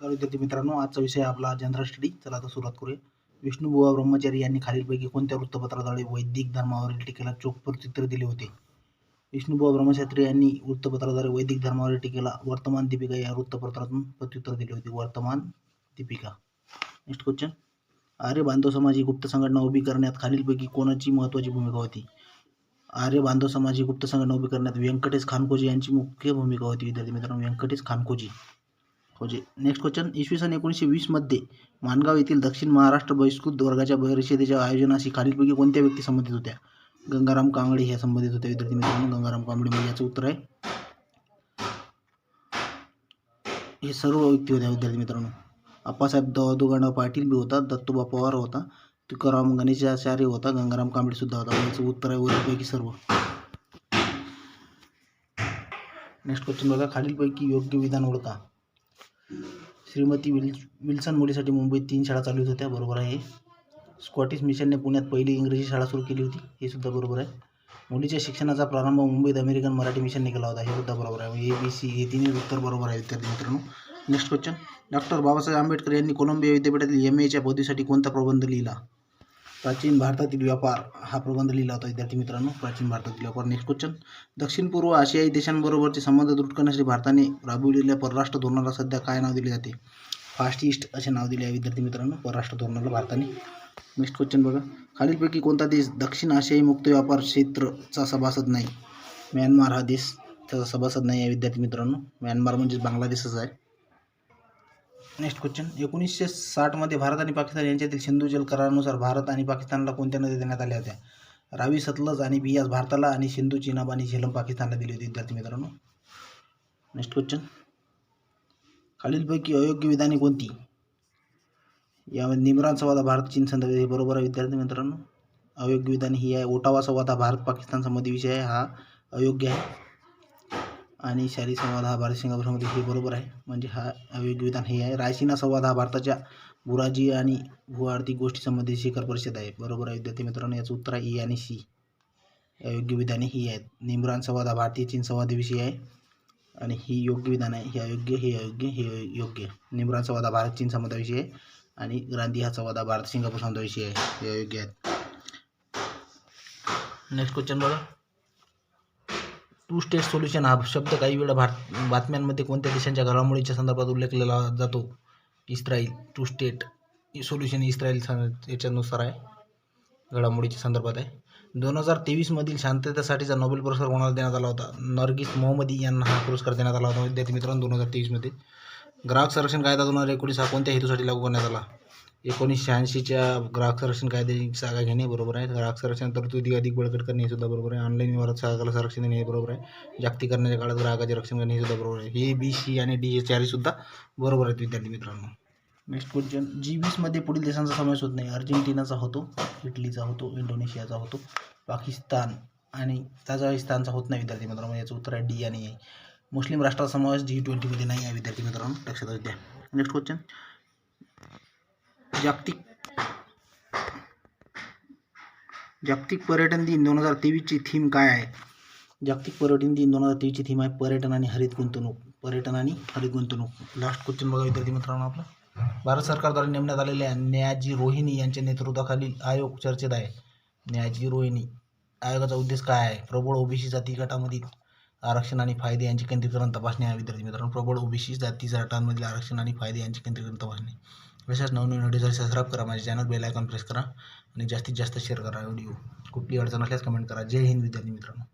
तर विद्यार्थी मित्रांनो आजचा विषय आपला जनरल स्टडी. चला आता सुरुवात करूया. विष्णुबुवा ब्रह्मचारी यांनी खालीलपैकी कोणत्या वृत्तपत्राद्वारे वैदिक धर्मावरील टीकेला चोख प्रत्युत्तर दिले होते? विष्णुबुवा ब्रह्मशास्त्री यांनी वृत्तपत्राद्वारे वैदिक धर्मावरील टीकेला वर्तमान दीपिका या वृत्तपत्रातून प्रत्युत्तर दिले होते. वर्तमान दीपिका. नेक्स्ट क्वेश्चन आर्य बांधव समाज ही गुप्त संघटना उभी करण्यात खालीलपैकी कोणाची महत्त्वाची भूमिका होती? आर्य बांधव समाज ही गुप्त संघटना उभी करण्यात व्यंकटेश खानकोजी यांची मुख्य भूमिका होती. विद्यार्थी मित्रांनो व्यंकटेश खानकोजी खोजे नेक्स्ट क्वेश्चन इसवी सन एकोणीसशे वीसमध्ये माणगाव येथील दक्षिण महाराष्ट्र बहिष्कृत वर्गाच्या परिषदेच्या आयोजनाशी खालीलपैकी कोणत्या व्यक्ती संबंधित होत्या? गंगाराम कांबळे ह्या संबंधित होत्या विद्यार्थी मित्रांनो गंगाराम कांबळे म्हणजे याचं उत्तर आहे. हे सर्व व्यक्ती होत्या विद्यार्थी मित्रांनो. अप्पासाहेब दवादोगांडा पाटील बी होता दत्तोबा पवार होता तुकाराम गणेशाचार्य होता गंगाराम कांबळे सुद्धा होता. याचं उत्तर आहे वरीलपैकी सर्व. नेक्स्ट क्वेश्चन बघा. खालीलपैकी योग्य विधान ओळखा. श्रीमती विल विल्सन मुलीसाठी मुंबईत तीन शाळा चालू होत्या. बरोबर आहे. स्कॉटिश मिशनने पुण्यात पहिली इंग्रजी शाळा सुरू केली होती. हे सुद्धा बरोबर आहे. मुलीच्या शिक्षणाचा प्रारंभ मुंबईत अमेरिकन मराठी मिशनने केला होता. हे सुद्धा बरोबर आहे. ए बी सी हे तिन्ही उत्तर बरोबर आहे विद्यार्थी मित्रांनो next question doctor Babasaheb Ambedkar यांनी कोलंबिया विद्यापीठातील एम एच्या पदवीसाठी कोणता प्रबंध लिहिला? प्राचीन भारतातील व्यापार हा प्रबंध लिहिला होता. विद्यार्थी मित्रांनो प्राचीन भारतातील व्यापार नेक्स्ट क्वेश्चन दक्षिण पूर्व आशियाई देशांबरोबरचे संबंध दृढ करण्यासाठी भारताने राबविलेल्या परराष्ट्र धोरणाला सध्या काय नाव दिले जाते? फास्ट ईस्ट असे नाव दिले आहे. विद्यार्थी मित्रांनो परराष्ट्र धोरणाला भारताने. नेक्स्ट क्वेश्चन बघा. खालीलपैकी कोणता देश दक्षिण आशियाई मुक्त व्यापार क्षेत्रचा सभासद नाही? म्यानमार हा देश त्याचा सभासद नाही आहे विद्यार्थी मित्रांनो. म्यानमार म्हणजेच बांगलादेशच आहे. नेक्स्ट क्वेश्चन एकोणीसशे साठमध्ये भारत आणि पाकिस्तान यांच्यातील सिंधू जल करारानुसार भारत आणि पाकिस्तानला कोणत्या नद्या देण्यात आल्या होत्या? रावी सतलज आणि बियास भारताला आणि सिंधू चिनाब आणि झेलम पाकिस्तानला दिली होती. विद्यार्थी मित्रांनो नेक्स्ट क्वेश्चन खालीलपैकी अयोग्य विधाने कोणती? यामध्ये निमरान संवाद भारत चीन संदर्भ हे बरोबर आहे विद्यार्थी मित्रांनो. अयोग्य विधान ही आहे. ओटावा संवाद हा भारत पाकिस्तान संबंधी विषय आहे. हा अयोग्य आहे. आणि शाली संवाद हा भारत सिंगापूरमध्ये हे बरोबर आहे. म्हणजे हा अयोग्य विधान हे आहे. रायसिना संवाद हा भारताच्या बुराजी आणि भू आर्थिक गोष्टी संबंधित शिखर परिषद आहे. बरोबर आहे विद्यार्थी मित्रांनो याचं उत्तर आहे ई आणि सी. अयोग्य विधाने ही आहेत. निमरान संवाद हा भारतीय चीन संवादाविषयी आहे. आणि ही योग्य विधान आहे. हे अयोग्य हे अयोग्य हे योग्य. निमरान संवाद हा भारत चीन संवादाविषयी आहे. आणि गांधी हा संवाद हा भारत सिंगापूर संवादाविषयी आहे. हे अयोग्य आहेत. नेक्स्ट क्वेश्चन बघा. टू स्टेट सोल्युशन हा शब्द काही वेळा भार बातम्यांमध्ये कोणत्या देशांच्या घडामोडीच्या संदर्भात उल्लेख केला जातो? Israel two state solution Israel याच्यानुसार आहे. घडामोडीच्या संदर्भात आहे. दोन हजार तेवीसमधील शांततेसाठीचा नोबेल पुरस्कार कोणाला देण्यात आला होता? नर्गिस मोहम्मदी यांना हा पुरस्कार देण्यात आला होता. विद्यार्थी मित्रांनो दोन हजार तेवीसमध्ये ग्राहक संरक्षण कायदा दोन हजार एकोणीस हा कोणत्या हेतूसाठी लागू करण्यात आला? एकोणीसशे शहाऐंशीच्या ग्राहक संरक्षण कायद्याची जागा घेणे बरोबर आहे. ग्राहक संरक्षण तरतुदी अधिक बळकट करणे हे सुद्धा बरोबर आहे. ऑनलाईन व्यवहारात ग्राहकाला संरक्षण देणे हे बरोबर आहे. जागतिकरणाच्या काळात ग्राहकाचे रक्षण करणे हे सुद्धा बरोबर आहे. हे बी सी आणि डी हे चारही सुद्धा बरोबर आहेत विद्यार्थी मित्रांनो. नेक्स्ट क्वेश्चन जी वीसमध्ये पुढील देशांचा समावेश होत नाही. अर्जेंटिनाचा होतो इटलीचा होतो इंडोनेशियाचा होतो पाकिस्तान आणि ताजाकिस्तानचा होत नाही विद्यार्थी मित्रांनो. याचं उत्तर आहे डी आणि ए मुस्लिम राष्ट्राचा समावेश जी ट्वेंटीमध्ये नाही आहे विद्यार्थी मित्रांनो. लक्षात द्या. नेक्स्ट क्वेश्चन जागतिक जागतिक पर्यटन दिन दोन हजार तेवीसची थीम काय आहे? जागतिक पर्यटन दिन दोन हजार तेवीसची थीम आहे पर्यटन आणि हरित गुंतवणूक. पर्यटन आणि हरित गुंतवणूक. लास्ट क्वेश्चन बघा विद्यार्थी मित्रांनो आपला. भारत सरकारद्वारे नेमण्यात आलेल्या न्यायाजी रोहिणी यांच्या नेतृत्वाखालील आयोग चर्चेत आहे. न्यायाजी रोहिणी आयोगाचा उद्देश काय आहे? प्रबळ ओबीसी जाती गटामधील आरक्षण आणि फायदे यांचे केंद्रीकरण तपासणे आहे. विद्यार्थी मित्रांनो प्रबळ ओबीसी जाती गटांमधील आरक्षण आणि फायदे यांचे केंद्रीकरण तपासणे. अशाच नवनवीन व्हिडिओसाठी सबस्क्राईब करा माझ्या चॅनल बेल आयकॉन प्रेस करा आणि जास्तीत जास्त शेअर करा व्हिडिओ कुठली अडचण असल्यास कमेंट करा. जय हिंद विद्यार्थी मित्रांनो.